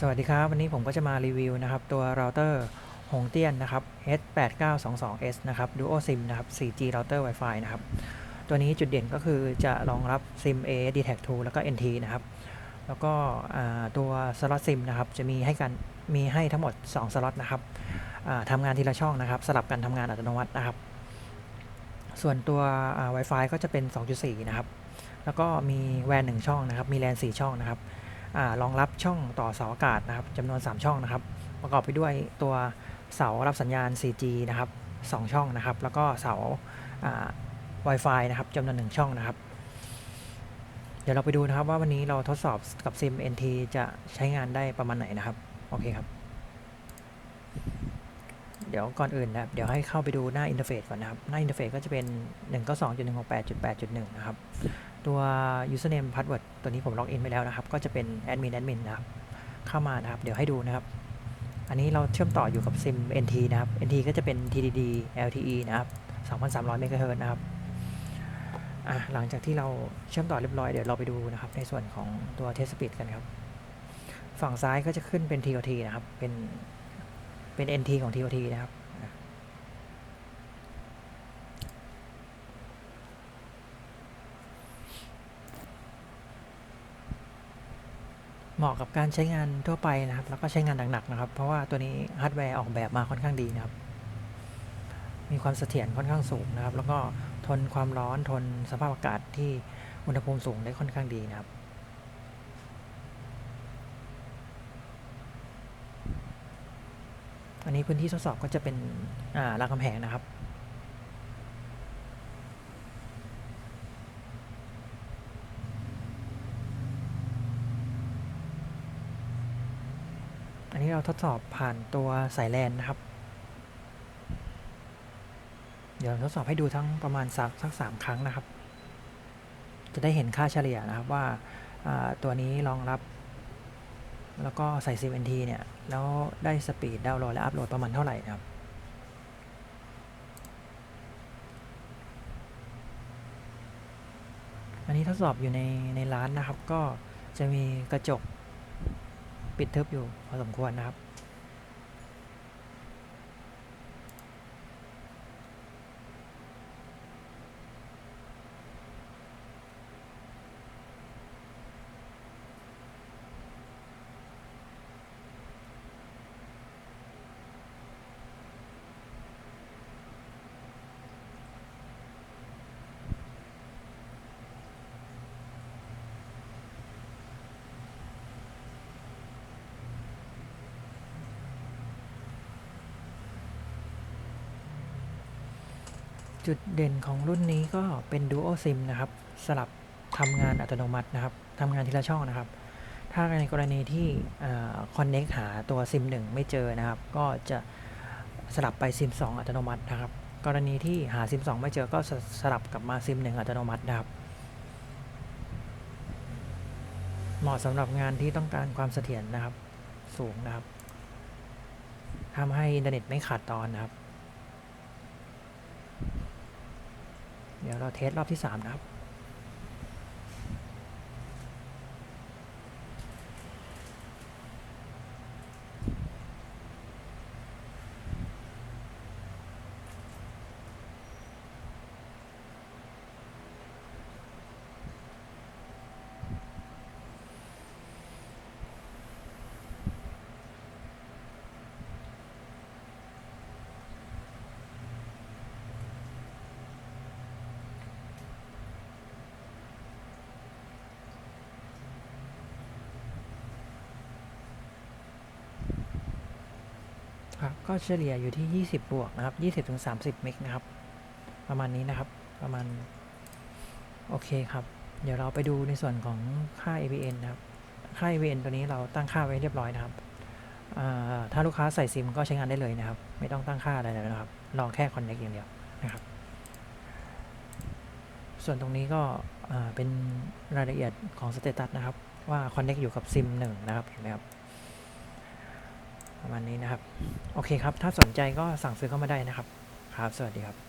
สวัสดีครับ วันนี้ผมก็จะมารีวิวนะครับ ตัวเราเตอร์หงเตี้ยนนะครับ H8922S นะครับ Duo SIM นะครับ 4G router Wi-Fi นะครับ ตัวนี้จุดเด่นก็คือจะรองรับ SIM A d t a c 2แล้วก็ NT นะครับ แล้วก็ตัวสล็อต SIM นะครับ จะมีให้กันมีให้ทั้งหมด 2 สล็อตนะครับทำงานทีละช่องนะครับ สลับกันทำงานอัตโนมัตินะครับ ส่วนตัวอ่า Wi-Fi ก็จะเป็น 2.4 นะครับ แล้วก็มีแวน1ช่องนะครับ มีแลน4ช่องนะครับ รองรับช่องต่อเสาอากาศนะครับจำนวน 3 ช่องนะครับ ประกอบไปด้วยตัวเสารับสัญญาณ 4G นะครับ 2 ช่องนะครับ แล้วก็เสา Wi-Fi นะครับจำนวน 1 ช่องนะครับ เดี๋ยวเราไปดูนะครับว่าวันนี้เราทดสอบกับ SIM NT จะใช้งานได้ประมาณไหนนะครับ โอเคครับ เดี๋ยวก่อนอื่นนะครับ เดี๋ยวให้เข้าไปดูหน้าอินเทอร์เฟซก่อนนะครับ หน้าอินเทอร์เฟซก็จะเป็น 192.168.8.1 นะครับ ตัว username password ตัวนี้ผมล็อกอินไปแล้วนะครับ ก็จะเป็น admin admin นะครับ เข้ามานะครับ เดี๋ยวให้ดูนะครับ อันนี้เราเชื่อมต่ออยู่กับ SIM NT นะครับ NT ก็จะเป็น TDD LTE นะครับ2,300 MHz นะครับหลังจากที่เราเชื่อมต่อเรียบร้อยเดี๋ยวเราไปดูนะครับ ในส่วนของตัว test speed กันครับ ฝั่งซ้ายก็จะขึ้นเป็น TOT นะครับ เป็นเป็น NT ของ TOT นะครับ เหมาะกับการใช้งานทั่วไปนะครับ แล้วก็ใช้งานหนักๆนะครับ เพราะว่าตัวนี้ฮาร์ดแวร์ออกแบบมาค่อนข้างดีนะครับ มีความเสถียรค่อนข้างสูงนะครับ แล้วก็ทนความร้อนทนสภาพอากาศที่อุณหภูมิสูงได้ค่อนข้างดีนะครับอันนี้พื้นที่ทดสอบก็จะเป็นรามคำแหงนะครับ อันนี้เราทดสอบผ่านตัวสายแลนนะครับ เดี๋ยวทดสอบให้ดูทั้งประมาณสักสักสามครั้งนะครับ จะได้เห็นค่าเฉลี่ยนะครับว่าตัวนี้รองรับ แล้วก็ใส่ CMT เนี่ย แล้วได้สปีดดาวน์โหลดและอัพโหลดประมาณเท่าไหร่นะครับอันนี้ทดสอบอยู่ในในร้านนะครับ ก็จะมีกระจก ปิดทึบอยู่พอสมควรนะครับ จุดเด่นของรุ่นนี้ก็เป็น Duo SIM นะครับ สลับทำงานอัตโนมัตินะครับทำงานทีละช่องนะครับ ถ้าในกรณีที่ Connect หาตัว SIM 1 ไม่เจอนะครับ ก็จะสลับไป SIM 2 อัตโนมัตินะครับ กรณีที่หา SIM 2 ไม่เจอก็สลับกลับมา SIM 1 อัตโนมัตินะครับเหมาะสำหรับงานที่ต้องการความเสถียรนะครับ สูงนะครับทำให้อินเทอร์เน็ตไม่ขาดตอนนะครับ เดี๋ยวเราเทสรอบที่ 3 นะครับ ครับก็เฉลี่ยอยู่ที่ 20 บวกนะครับ 20ถึง30 เมกนะครับ ประมาณนี้นะครับ ประมาณ โอเคครับ เดี๋ยวเราไปดูในส่วนของค่า AVN นะครับ ค่า AVN ตัวนี้เราตั้งค่าไว้เรียบร้อยนะครับ ถ้าลูกค้าใส่ซิมก็ใช้งานได้เลยนะครับ ไม่ต้องตั้งค่าอะไรเลยนะครับ ลองแค่ Connect อย่างเดียวนะครับ ส่วนตรงนี้ก็เป็นรายละเอียดของสเตตัสนะครับ ว่า Connect อยู่กับซิม1นะครับ เห็นไหมครับ ประมาณนี้นะครับ โอเคครับ ถ้าสนใจก็สั่งซื้อเข้ามาได้นะครับ ครับ สวัสดีครับ